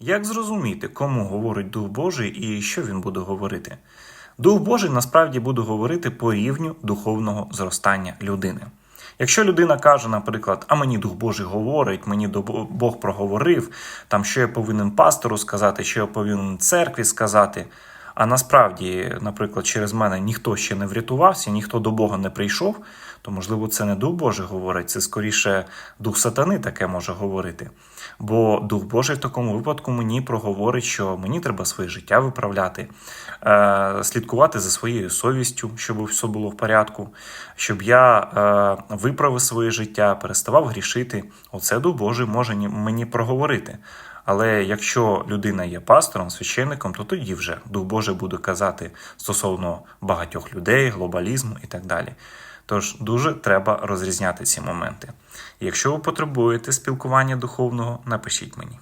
Як зрозуміти, кому говорить Дух Божий і що він буде говорити? Дух Божий насправді буде говорити по рівню духовного зростання людини. Якщо людина каже, наприклад, а мені Дух Божий говорить, мені Бог проговорив, там що я повинен пастору сказати, що я повинен церкві сказати. А насправді, наприклад, через мене ніхто ще не врятувався, ніхто до Бога не прийшов, то можливо це не Дух Божий говорить, це скоріше Дух Сатани таке може говорити. Бо Дух Божий в такому випадку мені проговорить, що мені треба своє життя виправляти, е, слідкувати за своєю совістю, щоб все було в порядку, щоб я е, виправив своє життя, переставав грішити. Оце Дух Божий може мені проговорити. Але якщо людина є пастором, священником, то тоді вже Дух Божий буде казати стосовно багатьох людей, глобалізму і так далі. Тож дуже треба розрізняти ці моменти. Якщо ви потребуєте спілкування духовного, напишіть мені.